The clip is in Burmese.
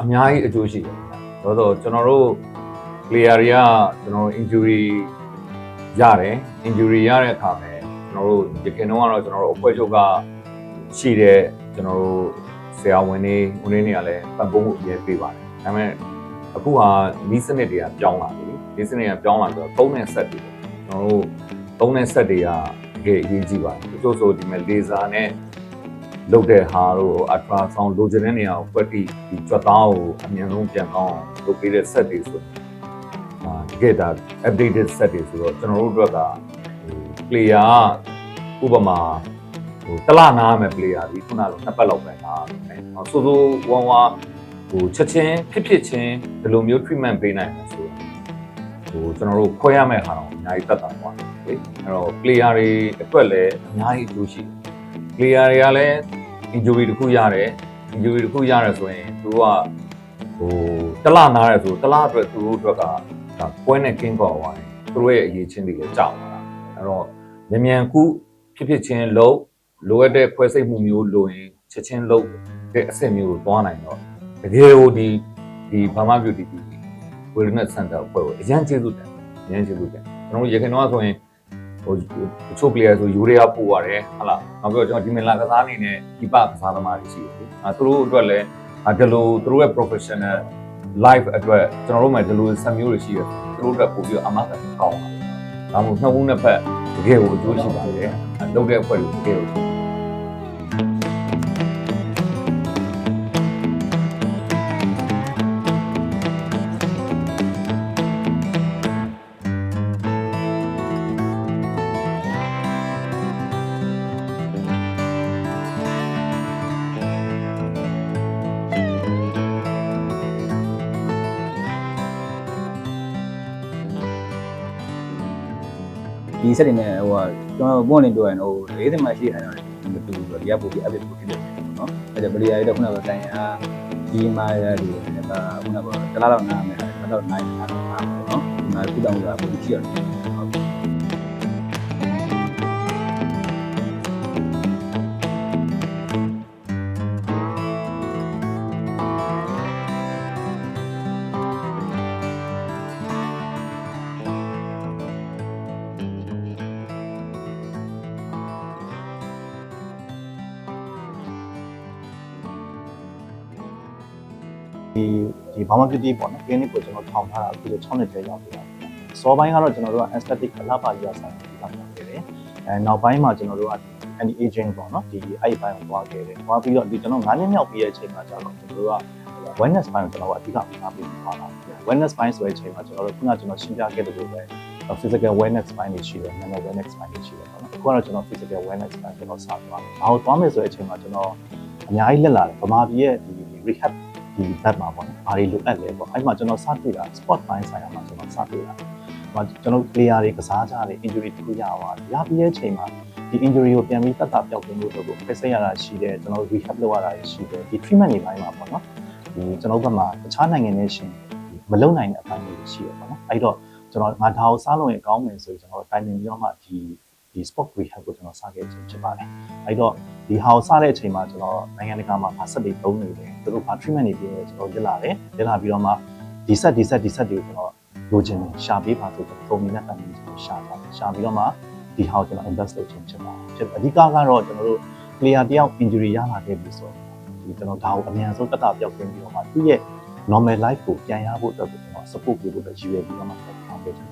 အအများကြီးအကျိုးရှိတယ်ဆိုတော့ကျွန်တော်တို့ player တွေကကျွန်တော်တို့ injury ရတယ် injury ရတဲ့အခါမှာကျွန်တော်တို့ဒီခင်တော့ကတော့ကျွန်တော်တို့အဖွဲ့ချုပ်ကရှိတဲ့ကျွန်တော်တို့ဆရာဝန်တွေဦးလေးတွေကလည်းပံ့ပိုးမှုအရေးပေးပါတယ်ဒါပေမဲ့အခုဟာနီးစနစ်တွေကပြောင်းလာပြီနီးစနစ်ကပြောင်းလာပြီးတော့သုံးတဲ့ဆက်တွေပေါ့ကျွန်တော်တို့သုံးတဲ့ဆက်တွေကတကယ်အရေးကြီးပါတယ်တချို့ဆိုဒီမဲ့လေဆာနဲ့ လုပ်တဲ့ဟာတို့အထရာဆောင်းလိုချင်တဲ့နေရာကိုပွက်ပြီးဒီကြွက်သားကိုအမြင်ဆုံးပြန်ကောင်းအောင်လုပ်ပေးတဲ့ဆက်တွေဆိုရင်အာတကယ်ဒါ updated set တွေဆိုတော့ကျွန်တော်တို့အတွက်ကဟို player ကဥပမာဟိုတစ်လနားမယ် player ဒီခုနကလိုနှစ်ပတ်လောက်ပဲနားမယ်။ဟောဆိုဆိုဝမ်ဝါဟိုချက်ချင်းဖြစ်ဖြစ်ချင်းဒီလိုမျိုး treatment ပေးနိုင်မှာဆိုတော့ဟိုကျွန်တော်တို့ခွဲရမယ့်ဟာတော့အများကြီးတက်တာပေါ့လေ။အဲ့တော့ player တွေအတွက်လည်းအများကြီးအကျိုးရှိတယ်။ player တွေကလည်း injury တစ်ခုရတယ် injury တစ်ခုရတယ်ဆိုရင်သူတို့ကဟိုတစ်လနားရဲဆိုတစ်လအတွက်သူတို့အတွက်ကဒါပွဲနဲ့ကင်းကော်သွားတယ်သူတို့ရဲ့အရေးချင်းတွေလည်းကြောက်လာတာအဲ့တော့မြန်မြန်ကူဖြစ်ဖြစ်ချင်းလုံးလိုအပ်တဲ့ဖွဲ့စိတ်မှုမျိုးလိုရင်ချက်ချင်းလုံးတဲ့အဆင့်မျိုးကိုသွားနိုင်တော့တကယ်ကိုဒီဒီဘာမှပြုဒီဒီ wellness center အဖွဲ့ကိုအရန်ကျေးဇူးတင်အရန်ကျေးဇူးတင်ကျွန်တော်တို့ရခိုင်တော့ဆိုရင် ဟိုတချို့ player ဆိုယူရီးယားပို့ရတယ်ဟုတ်လားနောက်ပြီးတော့ကျွန်တော်ဒီမင်လာကစားအနေနဲ့ဒီပကစားသမားတွေရှိတယ်အဲသူတို့အတွက်လည်းဒီလိုသူတို့ရဲ့ professional live အတွက်ကျွန်တော်တို့မှဒီလိုဆက်မျိုးတွေရှိတယ်သူတို့အတွက်ပို့ပြီးတော့အမတ်ကန်ကောင်းပါတယ်ဒါမှမဟုတ်နှစ်ဦးနှစ်ဖက်တကယ်ကိုအကျိုးရှိပါတယ်လုပ်တဲ့အဖွဲ့တွေတကယ်ကို ဒီစက်တွေနဲ့ဟိုကကျွန်တော်ပွင့်နေပြောရင်ဟို40မှရှိတယ်တော့မတူဘူးဒီကပို့ပြီး update ပို့ဖြစ်တယ်နော်အဲ့ဒါပရိယာရတော့ခုနကတိုင်အားဒီမှာရတယ်ဒါခုနကတလားတော့နားမယ်တလားတော့နိုင်တာတော့နော်ဒီမှာခုတောင်ကပို့ပြီးရှိရတယ် ဒီဒီဘာမှပြတိပေါ့နော် clinic ကိုကျွန်တော်ထောင်ထားတာအခုဆို6နှစ်တည်းရောက်ပြီ။စောပိုင်းကတော့ကျွန်တော်တို့က aesthetic အလှပကြီးရဆိုင်ပြီးသားလုပ်ခဲ့တယ်။အဲနောက်ပိုင်းမှာကျွန်တော်တို့က anti aging ပေါ့နော်ဒီအဲ့ဒီပိုင်းကိုသွားခဲ့တယ်။သွားပြီးတော့ဒီကျွန်တော်9နှစ်မြောက်ပြီးတဲ့အချိန်မှာကျတော့ကျွန်တော်တို့က wellness ပိုင်းကိုကျွန်တော်ကအဓိကအားပေးသွားတာ။ wellness ပိုင်းဆိုတဲ့အချိန်မှာကျွန်တော်တို့ခုနကကျွန်တော်ရှင်းပြခဲ့တဲ့လိုပဲ physical wellness ပိုင်းတွေရှိတယ် mental wellness ပိုင်းတွေရှိတယ်ပေါ့နော်။အခုကတော့ကျွန်တော် physical wellness ပိုင်းကျွန်တော်စသွားတယ်။ဘာလို့သွားမယ်ဆိုတဲ့အချိန်မှာကျွန်တော်အများကြီးလက်လာတယ်။ဗမာပြည်ရဲ့ဒီ rehab ဒီဘက်မှာပေါ့နော်။ဘာတွေလိုအပ်လဲပေါ့။အဲ့မှာကျွန်တော်စတွေ့တာ sport ပိုင်းဆိုင်ရာမှာကျွန်တော်စတွေ့တာ။ဟိုကျွန်တော် player တွေကစားကြတယ် injury တစ်ခုရသွားတယ်။ရပြီးတဲ့အချိန်မှာဒီ injury ကိုပြန်ပြီးတက်တာပျောက်ကင်းလို့တော့ဖက်ဆက်ရတာရှိတယ်ကျွန်တော် rehab လုပ်ရတာရှိတယ်ဒီ treatment တွေပိုင်းမှာပေါ့နော်။ဒီကျွန်တော်ဘက်မှာတခြားနိုင်ငံနဲ့ရှင်မလုံနိုင်တဲ့အပိုင်းတွေရှိတယ်ပေါ့နော်။အဲ့တော့ကျွန်တော်ငါဒါကိုစားလို့ရင်ကောင်းမယ်ဆိုပြီးကျွန်တော်တိုင်ပင်ပြီးတော့မှဒီ ဒီ sport rehab ကိုကျွန်တော်စခဲ့ခြင်းဖြစ်ပါတယ်။အဲ့တော့ဒီဟာကိုစတဲ့အချိန်မှာကျွန်တော်နိုင်ငံတကာမှာဗာဆက်တွေသုံးနေတယ်သူတို့ဗာ treatment တွေပြင်ကျွန်တော်လက်လာတယ်လက်လာပြီးတော့မှဒီဆက်ဒီဆက်ဒီဆက်တွေကိုကျွန်တော်လိုချင်တယ်ရှာပေးပါဆိုကျွန်တော်ပုံမြင်တဲ့တိုင်ပင်ကျွန်တော်ရှာတာရှာပြီးတော့မှဒီဟာကိုကျွန်တော် invest လုပ်ခြင်းဖြစ်ပါတယ်ဖြစ်အဓိကကတော့ကျွန်တော်တို့ player တယောက် injury ရလာခဲ့ပြီဆိုတော့ဒီကျွန်တော်ဒါကိုအမြန်ဆုံးတက်တာပြောက်တင်ပြီးတော့မှသူ့ရဲ့ normal life ကိုပြန်ရဖို့အတွက်ကိုကျွန်တော် support ပေးဖို့အတွက်ရည်ရွယ်ပြီးတော့မှဆောင်ရွက်ခြင်း